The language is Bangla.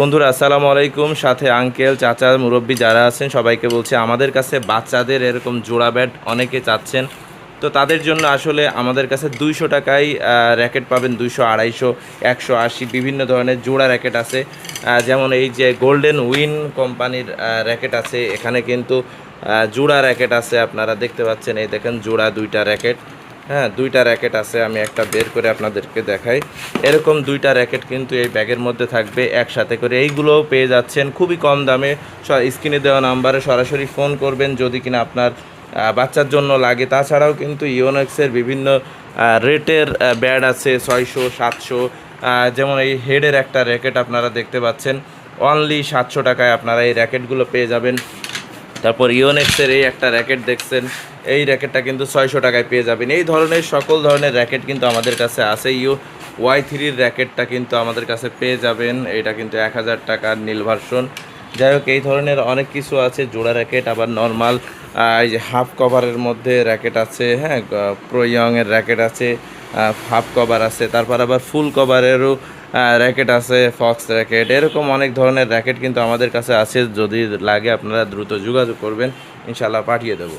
বন্ধুরা, আসসালামু আলাইকুম। সাথে আঙ্কেল, চাচা, মুরব্বী যারা আছেন, সবাইকে বলছি আমাদের কাছে বাচ্চাদের এরকম জোড়া ব্যাট অনেকে চাচ্ছেন। তো তাদের জন্য আসলে আমাদের কাছে দুইশো টাকায় র্যাকেট পাবেন দুইশো, আড়াইশো, একশো, আশি, বিভিন্ন ধরনের জোড়া র্যাকেট আছে। যেমন এই যে গোল্ডেন উইন কোম্পানির র্যাকেট আছে। এখানে কিন্তু জোড়া র্যাকেট আছে আপনারা দেখতে পাচ্ছেন। এই দেখেন জোড়া দুইটা র্যাকেট। হ্যাঁ দুইটা র্যাকেট আছে, আমি একটা বের করে আপনাদেরকে দেখাই। এরকম দুইটা র্যাকেট কিন্তু এই ব্যাগের মধ্যে থাকবে, একসাথে করে। এইগুলোও পেয়ে যাচ্ছেন খুবই কম দামে। স্ক্রিনে দেওয়া নাম্বারে সরাসরি ফোন করবেন, যদি কিনা আপনার বাচ্চার জন্য লাগে। তাছাড়াও কিন্তু ইওনেক্সের বিভিন্ন রেটের ব্যাড আছে, ছয়শো, সাতশো। যেমন এই হেডের একটা র্যাকেট আপনারা দেখতে পাচ্ছেন। অনলি সাতশো টাকায় আপনারা এই র্যাকেটগুলো পেয়ে যাবেন। তারপর ইওনেক্সের এই একটা র্যাকেট দেখছেন, এই র্যাকেটটা কিন্তু ছয়শো টাকায় পেয়ে যাবেন। এই ধরনের, সকল ধরনের র্যাকেট কিন্তু আমাদের কাছে আছে। ইউ ওয়াই থ্রির র্যাকেটটা কিন্তু আমাদের কাছে পেয়ে যাবেন। এটা কিন্তু এক হাজার টাকার নীল ভার্সন। যাই হোক, এই ধরনের অনেক কিছু আছে, জোড়া র্যাকেট, আবার নর্মাল এই যে হাফ কভারের মধ্যে র্যাকেট আছে হ্যাঁ প্রো ইয়ংয়ের র্যাকেট আছে হাফ কভার আছে, তারপর আবার ফুল কভারেরও র্যাকেট আছে ফক্স র্যাকেট এরকম অনেক ধরনের র্যাকেট কিন্তু আমাদের কাছে আছে। যদি লাগে আপনারা দ্রুত যোগাযোগ করবেন ইনশাল্লাহ পাঠিয়ে দেবো।